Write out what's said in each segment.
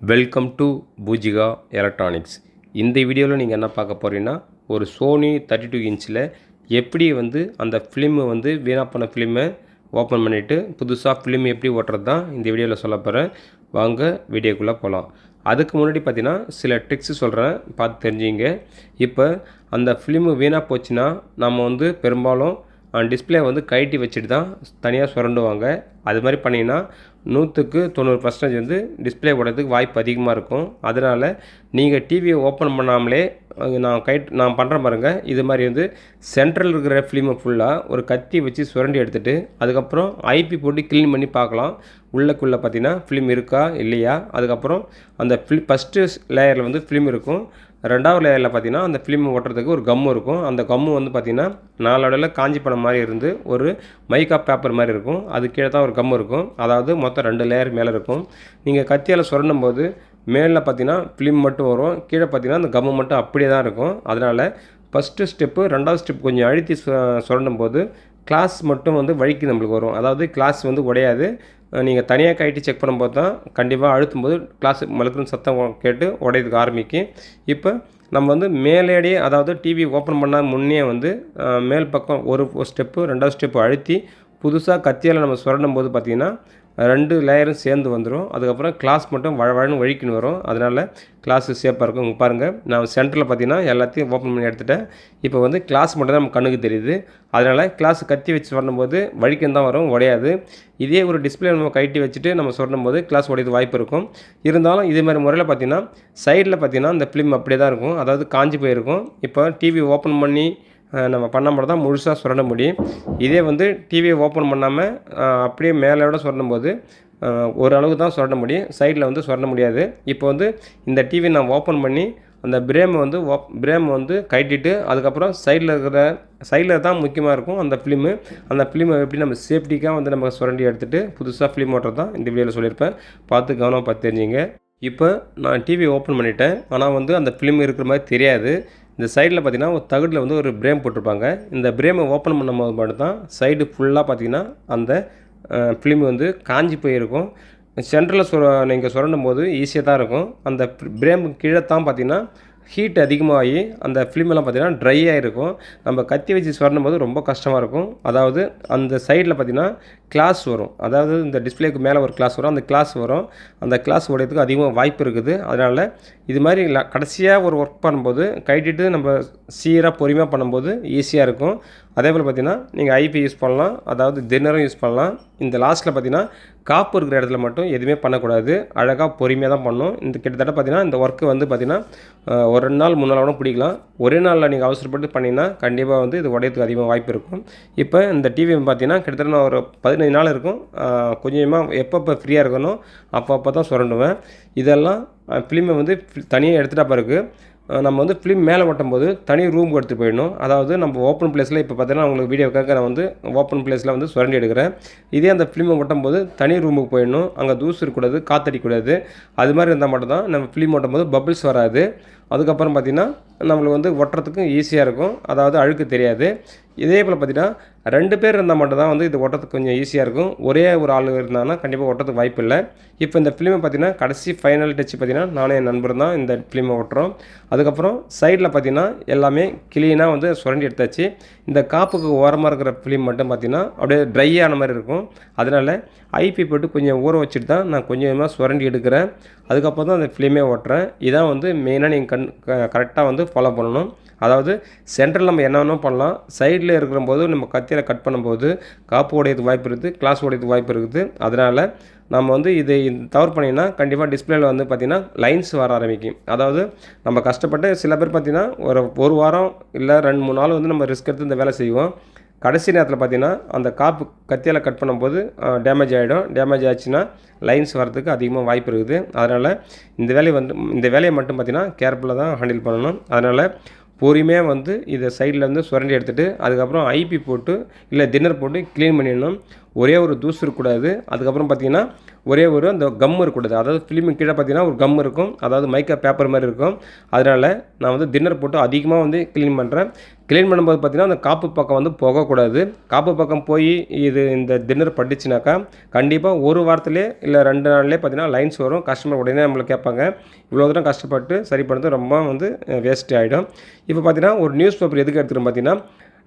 Welcome to Poojika electronics இந்த வீடியோவில் நீங்கள் என்ன பார்க்க போகிறீங்கன்னா ஒரு சோனி தேர்ட்டி டூ இன்ச்சில் எப்படி வந்து அந்த ஃபிலிமை வந்து வீணாக போன ஃபிலிமை ஓப்பன் பண்ணிவிட்டு புதுசாக ஃபிலிம் எப்படி ஓட்டுறது தான் இந்த வீடியோவில் சொல்ல போகிறேன் வாங்க வீடியோக்குள்ளே போகலாம் அதுக்கு முன்னாடி பார்த்தீங்கன்னா சில ட்ரிக்ஸ் சொல்கிறேன் பார்த்து தெரிஞ்சுங்க. இப்போ அந்த ஃபிலிமு வீணாக போச்சுன்னா நம்ம வந்து பெரும்பாலும் டிஸ்பிளே வந்து கழட்டி வச்சுட்டு தான் தனியாக சுரண்டுவாங்க. அது மாதிரி பண்ணிங்கன்னா நூற்றுக்கு தொண்ணூறு பர்சன்டேஜ் வந்து டிஸ்பிளே உடறதுக்கு வாய்ப்பு அதிகமாக இருக்கும். அதனால் நீங்கள் டிவியை ஓப்பன் பண்ணாமலே நான் கைட் நான் பண்ணுற பாருங்கள் இது மாதிரி வந்து சென்ட்ரல் இருக்கிற ஃபிலிமை ஃபுல்லாக ஒரு கத்தி வச்சு சுரண்டி எடுத்துகிட்டு அதுக்கப்புறம் ஐபி போட்டு க்ளீன் பண்ணி பார்க்கலாம். உள்ளக்குள்ளே பார்த்தீங்கன்னா ஃபிலிம் இருக்கா இல்லையா? அதுக்கப்புறம் அந்த ஃபில் ஃபஸ்ட்டு லேயரில் வந்து ஃபிலிம் இருக்கும். ரெண்டாவது லேயரில் பார்த்தீங்கன்னா அந்த ஃபிலிம் ஓட்டுறதுக்கு ஒரு கம்மு இருக்கும். அந்த கம்மு வந்து பார்த்தீங்கன்னா நாலடைவில் காஞ்சி படம் மாதிரி இருந்து ஒரு மைக்கா பேப்பர் மாதிரி இருக்கும். அது கீழே தான் ஒரு கம்மு இருக்கும். அதாவது மொத்தம் ரெண்டு லேயர் மேலே இருக்கும். நீங்கள் கத்தியால் சுரண்டும் போது மேலே பார்த்தீங்கன்னா ஃபிலிம் மட்டும் வரும். கீழே பார்த்தீங்கன்னா அந்த கம்மு மட்டும் அப்படியே தான் இருக்கும். அதனால் ஃபஸ்ட்டு ஸ்டெப்பு ரெண்டாவது ஸ்டெப் கொஞ்சம் அழுத்தி சு சுரண்டும் போது கிளாஸ் மட்டும் வந்து வழிக்கு நம்மளுக்கு வரும். அதாவது கிளாஸ் வந்து உடையாது. நீங்கள் தனியாக கழட்டி செக் பண்ணும்போது தான் கண்டிப்பாக அழுத்தும் போது கிளாஸ் மழுக்குன்னு சத்தம் கேட்டு உடையதுக்கு ஆரம்பிக்கும். இப்போ நம்ம வந்து மேலேடியே அதாவது டிவி ஓப்பன் பண்ண முன்னே வந்து மேல் பக்கம் ஒரு ஸ்டெப்பு ரெண்டாவது ஸ்டெப்பு அழுத்தி புதுசாக கத்தியால் நம்ம சுரண்டும் போது பார்த்திங்கன்னா ரெண்டு லேயரும் சேர்ந்து வந்துடும் அதுக்கப்புறம் கிளாஸ் மட்டும் வழ வழன்னு வழிக்குன்னு வரும். அதனால் கிளாஸு சேஃபாக இருக்கும். உங்கள் பாருங்கள் நான் சென்டரில் பார்த்தீங்கன்னா எல்லாத்தையும் ஓப்பன் பண்ணி எடுத்துட்டேன். இப்போ வந்து கிளாஸ் மட்டும் தான் நம்ம கண்ணுக்கு தெரியுது. அதனால் கிளாஸ் கத்தி வச்சு சுரண்டும்போது வழிக்கம் தான் வரும் உடையாது. இதே ஒரு டிஸ்பிளே நம்ம கைட்டி வச்சுட்டு நம்ம சொல்லும் போது கிளாஸ் உடையது வாய்ப்பு இருக்கும். இருந்தாலும் இதே மாதிரி முறையில் பார்த்தீங்கன்னா சைடில் பார்த்தீங்கன்னா இந்த ஃபிலிம் அப்படியே தான் இருக்கும். அதாவது காஞ்சி போயிருக்கும். இப்போ டிவி ஓப்பன் பண்ணி நம்ம பண்ண மட்டும் தான் முழுசாக சுரண்ட முடியும். இதே வந்து டிவியை ஓப்பன் பண்ணாமல் அப்படியே மேலோட சுரண்டும் போது ஓரளவு தான் சுரண்ட முடியும். சைடில் வந்து சுரண்ட முடியாது. இப்போ வந்து இந்த டிவி நான் ஓப்பன் பண்ணி அந்த பிரேமை வந்து ஓப் பிரேம் வந்து கட்டிட்டு அதுக்கப்புறம் சைடில் இருக்கிற சைடில் தான் முக்கியமாக இருக்கும் அந்த ஃபிலிமு அந்த ஃபிலிமை எப்படி நம்ம சேஃப்டிக்காக வந்து நம்ம சுரண்டி எடுத்துகிட்டு புதுசாக ஃபிலிம் ஓட்டுறது தான் இந்த வீடியோவில் சொல்லியிருப்பேன். பார்த்து கவனம் பார்த்து தெரிஞ்சுங்க. இப்போ நான் டிவி ஓப்பன் பண்ணிட்டேன். ஆனால் வந்து அந்த ஃபிலிம் இருக்கிற மாதிரி தெரியாது. இந்த சைடில் பார்த்தீங்கன்னா ஒரு தகுடில் வந்து ஒரு பிரேம் போட்டிருப்பாங்க. இந்த பிரேமை ஓப்பன் பண்ணும்போது மட்டும் தான் சைடு ஃபுல்லாக பார்த்தீங்கன்னா அந்த ஃபிலிம் வந்து காஞ்சி போயிருக்கும். சென்டரில் சுர நீங்கள் சுரண்டும் போது ஈஸியாக தான் இருக்கும். அந்த பிரேம் கீழே தான் பார்த்தீங்கன்னா ஹீட் அதிகமாகி அந்த ஃபிலிமெல்லாம் பார்த்தீங்கன்னா ட்ரை ஆகிருக்கும் நம்ம கத்தி வச்சு சுரண்டும் போது ரொம்ப கஷ்டமாக இருக்கும். அதாவது அந்த சைடில் பார்த்தீங்கன்னா கிளாஸ் வரும். அதாவது இந்த டிஸ்பிளேக்கு மேலே ஒரு கிளாஸ் வரும். அந்த கிளாஸ் வரும். அந்த கிளாஸ் உடையதுக்கு அதிகமாக வாய்ப்பு இருக்குது. அதனால் இது மாதிரி கடைசியாக ஒரு ஒர்க் பண்ணும்போது கைட்டிட்டு நம்ம சீராக பொறுமையாக பண்ணும்போது ஈஸியாக இருக்கும். அதே போல் பார்த்தீங்கன்னா நீங்கள் ஐபி யூஸ் பண்ணலாம். அதாவது தினரும் யூஸ் பண்ணலாம். இந்த லாஸ்ட்டில் பார்த்தீங்கன்னா காப்பு இருக்கிற இடத்துல மட்டும் எதுவுமே பண்ணக்கூடாது. அழகாக பொறுமையாக தான் பண்ணணும். இந்த கிட்டத்தட்ட பார்த்தீங்கன்னா இந்த ஒர்க்கு வந்து பார்த்தீங்கன்னா ஒரு ரெண்டு நாள் மூணு நாள் கூட பிடிக்கலாம். ஒரே நாளில் நீங்கள் அவசரப்பட்டு பண்ணிங்கன்னா கண்டிப்பாக வந்து இது உடையத்துக்கு அதிகமாக வாய்ப்பு இருக்கும். இப்போ இந்த டிவி பார்த்திங்கன்னா கிட்டத்தட்ட நான் ஒரு பதினஞ்சு நாள் இருக்கும் கொஞ்சமாக எப்பப்போ ஃப்ரீயாக இருக்கணும் அப்போ அப்போ தான் சுரண்டுவேன். இதெல்லாம் ஃபிலிமை வந்து தனியாக எடுத்துகிட்டா பிறகு நம்ம வந்து ஃபிலிம் மேலே ஓட்டும்போது தனி ரூமுக்கு எடுத்து போயிடணும். அதாவது நம்ம ஓப்பன் பிளேஸில் இப்போ பார்த்தீங்கன்னா உங்களுக்கு வீடியோக்காக நான் வந்து ஓப்பன் பிளேஸில் வந்து சுரண்டி எடுக்கிறேன். இதே அந்த ஃபிலிமை ஓட்டும்போது தனி ரூமுக்கு போயிடணும். அங்கே தூசு இருக்கக்கூடாது காத்தடிக்கூடாது அது மாதிரி இருந்தால் மட்டும்தான் நம்ம ஃபிலிம் ஓட்டும்போது பபிள்ஸ் வராது. அதுக்கப்புறம் பார்த்திங்கன்னா நம்மளுக்கு வந்து ஒட்டுறதுக்கும் ஈஸியாக இருக்கும். அதாவது அழுக்கு தெரியாது. இதே போல் பார்த்திங்கன்னா ரெண்டு பேர் இருந்தால் மட்டும்தான் வந்து இது ஒட்டுறதுக்கு கொஞ்சம் ஈஸியாக இருக்கும். ஒரே ஒரு ஆள் இருந்தாங்கன்னா கண்டிப்பாக ஒட்டுறதுக்கு வாய்ப்பு இல்லை. இப்போ இந்த ஃபிலிமை பார்த்தீங்கன்னா கடைசி ஃபைனல் டச் பார்த்தீங்கன்னா நானும் என் நண்பர் தான் இந்த ஃபிலிமை ஓட்டுறோம் அதுக்கப்புறம் சைடில் பார்த்தீங்கன்னா எல்லாமே கிளீனாக வந்து சுரண்டி எடுத்தாச்சு. இந்த காப்புக்கு ஓரமாக இருக்கிற ஃபிலிம் மட்டும் பார்த்தீங்கன்னா அப்படியே ட்ரை ஆன மாதிரி இருக்கும். அதனால் ஐபி போட்டு கொஞ்சம் ஊற வச்சுட்டு தான் நான் கொஞ்சமாக சுரண்டி எடுக்கிறேன். அதுக்கப்புறம் தான் அந்த ஃபிலிமே ஓட்டுறேன் இதான் வந்து மெயினாக நீங்கள் கண் கரெக்டாக வந்து ஃபாலோ பண்ணணும். அதாவது சென்டரில் நம்ம என்ன வேணாலும் பண்ணலாம். சைடில் இருக்கிற போது நம்ம கத்தியில் கட் பண்ணும்போது காப்பு உடையது வாய்ப்பு இருக்குது கிளாஸ் உடையது வாய்ப்பு இருக்குது. அதனால் நம்ம வந்து இதை தவறு பண்ணிங்கன்னா கண்டிப்பாக டிஸ்பிளேயில் வந்து பார்த்திங்கன்னா லைன்ஸ் வர ஆரம்பிக்கும். அதாவது நம்ம கஷ்டப்பட்டு சில பேர் பார்த்திங்கன்னா ஒரு ஒரு வாரம் இல்லை ரெண்டு மூணு நாள் வந்து நம்ம ரிஸ்க் எடுத்து இந்த வேலை செய்வோம். கடைசி நேரத்தில் பார்த்தீங்கன்னா அந்த காப்பு கத்தியால் கட் பண்ணும்போது டேமேஜ் ஆகிடும் டேமேஜ் ஆச்சுன்னா லைன்ஸ் வரதுக்கு அதிகமாக வாய்ப்பு இருக்குது. அதனால் இந்த வேலையை வந்து இந்த வேலையை மட்டும் பார்த்தீங்கன்னா கேர்ஃபுல்லாக தான் ஹேண்டில் பண்ணணும். அதனால் பொறுமையாக வந்து இதை சைடில் வந்து சுரண்டி எடுத்துகிட்டு அதுக்கப்புறம் ஐபி போட்டு இல்லை டின்னர் போட்டு க்ளீன் பண்ணிடணும். ஒரே ஒரு தூசு இருக்கக்கூடாது. அதுக்கப்புறம் பார்த்தீங்கன்னா ஒரே ஒரு அந்த கம் இருக்கக்கூடாது. அதாவது ஃபிலிமு கீழே பார்த்தீங்கன்னா ஒரு கம் இருக்கும். அதாவது மைக்கா பேப்பர் மாதிரி இருக்கும். அதனால் நான் வந்து டின்னர் போட்டு அதிகமாக வந்து க்ளீன் பண்ணுறேன் க்ளீன் பண்ணும்போது பார்த்தீங்கன்னா அந்த காப்பு பக்கம் வந்து போகக்கூடாது. காப்பு பக்கம் போய் இது இந்த தின்னர் பட்டுச்சுனாக்கா கண்டிப்பாக ஒரு வாரத்திலே இல்லை ரெண்டு நாள்லேயே பார்த்தீங்கன்னா லைன்ஸ் வரும். கஸ்டமர் உடனே நம்மளை கேட்பாங்க. இவ்வளோ தூரம் கஷ்டப்பட்டு சரி பண்ணுறது ரொம்ப வந்து வேஸ்ட் ஆகிடும் இப்போ பார்த்திங்கன்னா ஒரு நியூஸ் பேப்பர் எதுக்கு எடுத்துகிட்டு பார்த்திங்கன்னா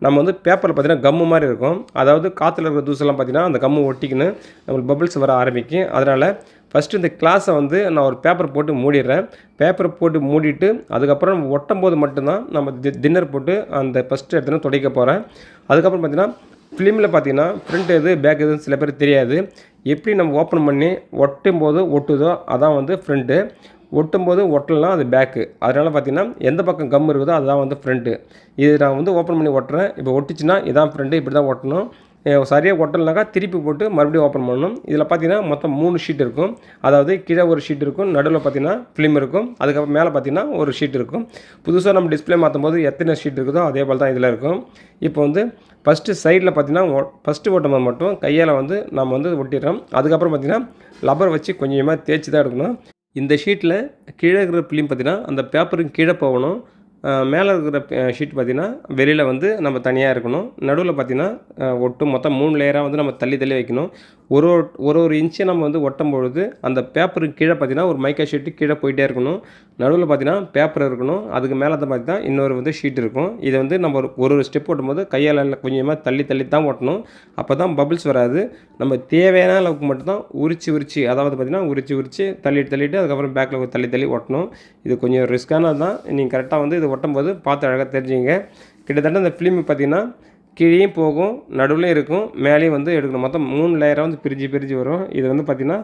நம்ம வந்து பேப்பரில் பார்த்தீங்கன்னா கம்மு மாதிரி இருக்கும். அதாவது காற்றுல இருக்கிற தூசெல்லாம் பார்த்தீங்கன்னா அந்த கம்மு ஒட்டிக்கின்னு நம்மளுக்கு பபிள்ஸ் வர ஆரம்பிக்கும். அதனால் ஃபஸ்ட்டு இந்த கிளாஸை வந்து நான் ஒரு பேப்பர் போட்டு மூடிடுறேன். பேப்பர் போட்டு மூடிட்டு அதுக்கப்புறம் ஒட்டும் போது மட்டும்தான் நம்ம தி டின்னர் போட்டு அந்த ஃபஸ்ட்டு எடுத்துன்னு துடைக்க போகிறேன் அதுக்கப்புறம் பார்த்தீங்கன்னா ஃபிலிமில் பார்த்தீங்கன்னா ஃப்ரண்ட் எது பேக் எதுன்னு சில பேர் தெரியாது. எப்படி நம்ம ஓப்பன் பண்ணி ஒட்டும் போது ஒட்டுதோ அதான் வந்து ஃப்ரண்ட்டு ஒட்டும் போது ஒட்டலாம் அது பேக்கு அதனால் பார்த்தீங்கன்னா எந்த பக்கம் கம் இருக்குதோ அதுதான் வந்து ஃப்ரண்ட்டு இது நான் வந்து ஓப்பன் பண்ணி ஒட்டுறேன். இப்போ ஒட்டிச்சுன்னா இதான் ஃப்ரண்ட்டு இப்படி தான் ஒட்டணும் சரியாக ஒட்டலைனாக்கா திருப்பி போட்டு மறுபடியும் ஓப்பன் பண்ணணும். இதில் பார்த்தீங்கன்னா மொத்தம் மூணு ஷீட் இருக்கும். அதாவது கீழே ஒரு ஷீட் இருக்கும். நடுவில் பார்த்தீங்கன்னா ஃபிலிம் இருக்கும். அதுக்கப்புறம் மேலே பார்த்தீங்கன்னா ஒரு ஷீட் இருக்கும். புதுசாக நம்ம டிஸ்ப்ளே மாற்றும் போது எத்தனை ஷீட் இருக்குதோ அதே போல் தான் இதில் இருக்கும். இப்போ வந்து ஃபஸ்ட்டு சைடில் பார்த்தீங்கன்னா ஃபஸ்ட்டு ஓட்டும் போது மட்டும் கையால் வந்து நம்ம வந்து ஒட்டிடுறோம். அதுக்கப்புறம் பார்த்தீங்கன்னா லப்பர் வச்சு கொஞ்சமாக தேய்ச்சி தான் எடுக்கணும். இந்த ஷீட்டில் கீழே இருக்கிற ஃபிலிம் பார்த்தீங்கன்னா அந்த பேப்பருக்கு கீழே போகணும். மேலே இருக்கிற ஷீட் பார்த்திங்கன்னா வெளியில் வந்து நம்ம தனியாக இருக்கணும். நடுவில் பார்த்தீங்கன்னா ஒட்டு மொத்தம் மூணு லேயராக வந்து நம்ம தள்ளி தள்ளி வைக்கணும். ஒரு ஒரு ஒரு ஒரு இன்ச்சை நம்ம வந்து ஒட்டும் பொழுது அந்த பேப்பருக்கு கீழே பார்த்தீங்கன்னா ஒரு மைக்கா ஷீட்டு கீழே போயிட்டே இருக்கணும். நடுவில் பார்த்தீங்கன்னா பேப்பர் இருக்கணும். அதுக்கு மேலே தான் பார்த்தீங்கன்னா இன்னொரு வந்து ஷீட் இருக்கும். இதை வந்து நம்ம ஒரு ஒரு ஒரு ஸ்டெப் ஓட்டும்போது கையால் கொஞ்சமாக தள்ளி தள்ளி தான் ஓட்டணும் அப்போ தான் பபிள்ஸ் வராது. நம்ம தேவையான அளவுக்கு மட்டும்தான் உரிச்சு உரிச்சு அதாவது பார்த்தீங்கன்னா உரிச்சு உரிச்சு தள்ளிட்டு தள்ளிட்டு அதுக்கப்புறம் பேக்கில் தள்ளி தள்ளி ஓட்டணும் இது கொஞ்சம் ரிஸ்க்கானது தான். நீங்கள் கரெக்டாக வந்து இது ஒட்டும் போது பார்த்து அழகாக தெரிஞ்சுங்க கிட்டத்தட்ட இந்த ஃபிலிம் பார்த்தீங்கன்னா கீழேயும் போகும் நடுவில் இருக்கும் மேலேயும் வந்து எடுக்கணும். மொத்தம் மூணு லேயராக வந்து பிரிஞ்சு பிரிஞ்சு வரும். இது வந்து பார்த்திங்கன்னா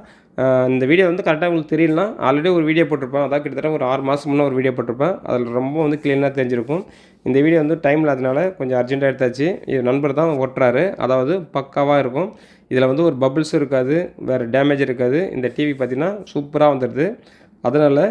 இந்த வீடியோ வந்து கரெக்டாக உங்களுக்கு தெரியலனா ஆல்ரெடி ஒரு வீடியோ போட்டிருப்பேன். அதான் கிட்டத்தட்ட ஒரு ஆறு மாதம் முன்னே ஒரு வீடியோ போட்டிருப்பேன். அதில் ரொம்ப வந்து க்ளீனாக தெரிஞ்சிருக்கும். இந்த வீடியோ வந்து டைம் இல்லாதனால கொஞ்சம் அர்ஜென்ட்டாக எடுத்தாச்சு. இது நண்பர் தான் ஓட்டுறாரு. அதாவது பக்காவாக இருக்கும். இதில் வந்து ஒரு பபுள்ஸும் இருக்காது. வேறு டேமேஜ் இருக்காது. இந்த டிவி பார்த்திங்கன்னா சூப்பராக வந்துடுது அதனால்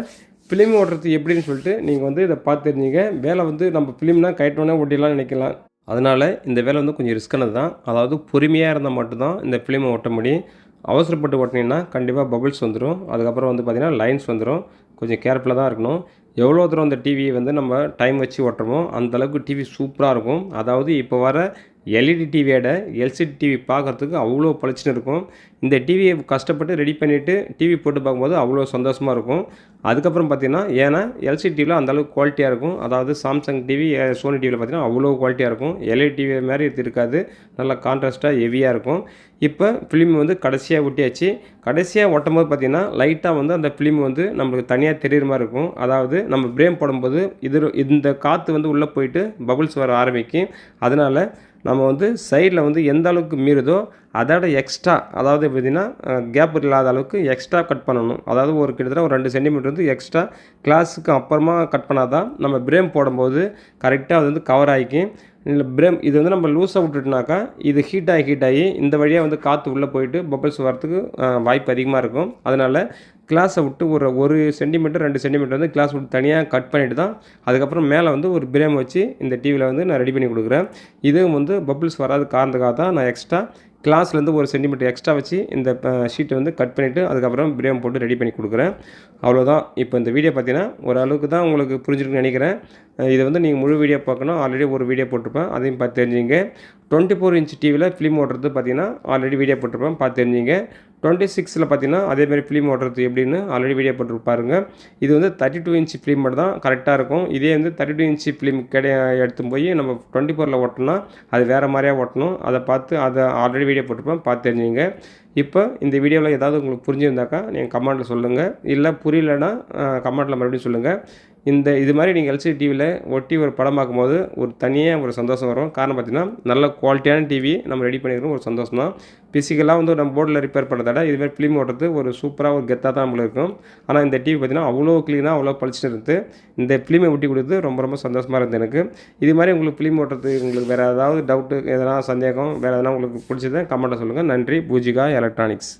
ஃபிலிம் ஓட்டுறது எப்படின்னு சொல்லிட்டு நீங்கள் வந்து இதை பார்த்து தெரிஞ்சுங்க. வேலை வந்து நம்ம ஃபிலிம்னால் கைட்டோன்னே ஓட்டிடலாம் நினைக்கலாம். அதனால் இந்த வேலை வந்து கொஞ்சம் ரிஸ்க்கானது தான். அதாவது பொறுமையாக இருந்தால் மட்டும்தான் இந்த ஃபிலிமை ஓட்ட முடியும். அவசரப்பட்டு ஓட்டினீங்கன்னா கண்டிப்பாக பபிள்ஸ் வந்துடும் அதுக்கப்புறம் வந்து பார்த்திங்கன்னா லைன்ஸ் வந்துடும் கொஞ்சம் கேர்ஃபுல்லாக தான் இருக்கணும். எவ்வளோ தூரம் அந்த டிவியை வந்து நம்ம டைம் வச்சு ஓட்டுறோமோ அந்தளவுக்கு டிவி சூப்பராக இருக்கும். அதாவது இப்போ வர எல்இடி டிவியோட எல்சிடி டிவி பார்க்குறதுக்கு அவ்வளோ பளிச்சுன்னு இருக்கும். இந்த டிவியை கஷ்டப்பட்டு ரெடி பண்ணிவிட்டு டிவி போட்டு பார்க்கும்போது அவ்வளோ சந்தோஷமாக இருக்கும். அதுக்கப்புறம் பார்த்தீங்கன்னா ஏன்னா எல்சிடி டிவியில் அந்தளவுக்கு குவாலிட்டியாக இருக்கும். அதாவது சாம்சங் டிவி சோனி டிவியில் பார்த்தீங்கன்னா அவ்வளோ குவாலிட்டியாக இருக்கும். எல்இடி டிவி மாதிரி இது இருக்காது. நல்லா கான்ட்ராஸ்ட்டாக ஹெவியாக இருக்கும். இப்போ ஃபிலிம் வந்து கடைசியாக ஒட்டியாச்சு. கடைசியாக ஒட்டும் போது பார்த்திங்கன்னா லைட்டாக வந்து அந்த ஃபிலிம் வந்து நம்மளுக்கு தனியாக தெரியுற மாதிரி இருக்கும். அதாவது நம்ம பிரேம் போடும்போது இது இந்த காற்று வந்து உள்ளே போயிட்டு பபுள்ஸ் வர ஆரம்பிக்கும். அதனால் நம்ம வந்து சைடில் வந்து எந்த அளவுக்கு மீறுதோ அதோட எக்ஸ்ட்ரா அதாவது எப்படின்னா கேப் இல்லாத அளவுக்கு எக்ஸ்ட்ரா கட் பண்ணணும். அதாவது ஒரு கிட்டத்தட்ட ஒரு ரெண்டு சென்டிமீட்டர் வந்து எக்ஸ்ட்ரா கிளாஸுக்கு அப்புறமா கட் பண்ணால் தான் நம்ம பிரேம் போடும்போது கரெக்டாக அது வந்து கவர் ஆகிக்கும் இல்லை பிரேம் இது வந்து நம்ம லூஸாக விட்டுட்டுனாக்கா இது ஹீட் ஆகி ஹீட் ஆகி இந்த வழியாக வந்து காற்று உள்ளே போயிட்டு பபிள்ஸ் வரத்துக்கு வாய்ப்பு அதிகமாக இருக்கும். அதனால் கிளாஸை விட்டு ஒரு ஒரு சென்டிமீட்டர் ரெண்டு சென்டிமீட்டர் வந்து கிளாஸ் விட்டு தனியாக கட் பண்ணிவிட்டு தான் அதுக்கப்புறம் மேலே வந்து ஒரு பிரேம் வச்சு இந்த டிவியில் வந்து நான் ரெடி பண்ணி கொடுக்குறேன். இதுவும் வந்து பபிள்ஸ் வராது காரணத்துக்காக தான் நான் எக்ஸ்ட்ரா கிளாஸ்லேருந்து ஒரு சென்டிமீட்டர் எக்ஸ்ட்ரா வச்சு இந்த ஷீட்டை வந்து கட் பண்ணிவிட்டு அதுக்கப்புறம் பிரேம் போட்டு ரெடி பண்ணி கொடுக்குறேன். அவ்வளோதான். இப்போ இந்த வீடியோ பார்த்தீங்கன்னா ஓரளவுக்கு தான் உங்களுக்கு புரிஞ்சிருக்குன்னு நினைக்கிறேன். இதை வந்து நீங்கள் முழு வீடியோ பார்க்கணும். ஆல்ரெடி ஒரு வீடியோ போட்டிருப்பேன். அதையும் பார்த்து தெரிஞ்சுங்க. டுவெண்ட்டி ஃபோர் இன்ச் டிவியில் ஃபிலிம் ஓட்டுறது பார்த்தீங்கன்னா ஆல்ரெடி வீடியோ போட்டிருப்பேன். பார்த்து தெரிஞ்சுங்க. டுவெண்ட்டி சிக்ஸில் பார்த்தீங்கன்னா அதேமாதிரி ஃபிலிம் ஓட்டுறது எப்படின்னு ஆல்ரெடி வீடியோ போட்டுருப்பாருங்க இது வந்து தேர்ட்டி டூ இன்ச் ஃபிலிம் மட்டும் தான் கரெக்டாக இருக்கும். இதே வந்து தேர்ட்டி டூ இன்ச்சு ஃபிலிம் கிடை எடுத்து போய் நம்ம டுவெண்ட்டி ஃபோரில் ஓட்டணும்னா அது வேறு மாதிரியாக ஓட்டணும். அதை பார்த்து அதை ஆல்ரெடி வீடியோ போட்டிருப்பேன் பார்த்து தெரிஞ்சுங்க. இப்போ இந்த வீடியோவில் ஏதாவது உங்களுக்கு புரிஞ்சிருந்தாக்கா நீங்கள் கமெண்ட்டில் சொல்லுங்கள் இல்லை புரியலன்னா கமெண்ட்டில் மறுபடியும் சொல்லுங்கள் இந்த இது மாதிரி நீங்கள் எல்சிடி டிவியில் ஒட்டி ஒரு படம் பார்க்கும்போது ஒரு தனியாக ஒரு சந்தோஷம் வரும். காரணம் பார்த்தீங்கன்னா நல்ல குவாலிட்டியான டிவி நம்ம ரெடி பண்ணிக்கிறோம் ஒரு சந்தோஷம் தான். ஃபிசிக்கலாக வந்து நம்ம போர்டில் ரிப்பேர் பண்ணுறதால விட இதுமாதிரி ஃபிலிம் ஓட்டுறது ஒரு சூப்பராக ஒரு கெத்தாக தான் நம்மளுக்கு இருக்கும். ஆனால் இந்த டிவி பார்த்தீங்கன்னா அவ்வளோ க்ளீனாக அவ்வளோ பளிச்சுட்டு இருந்து இந்த ஃபிலிமை ஒட்டி கொடுத்து ரொம்ப ரொம்ப சந்தோஷமாக இருந்தது எனக்கு. இது மாதிரி உங்களுக்கு ஃபிலிம் ஓட்டுறது உங்களுக்கு வேறு ஏதாவது டவுட்டு எதனா சந்தேகம் வேறு எதனா உங்களுக்கு பிடிச்சதை கமெண்ட்டை சொல்லுங்கள் நன்றி. பூஜிகா எலக்ட்ரானிக்ஸ்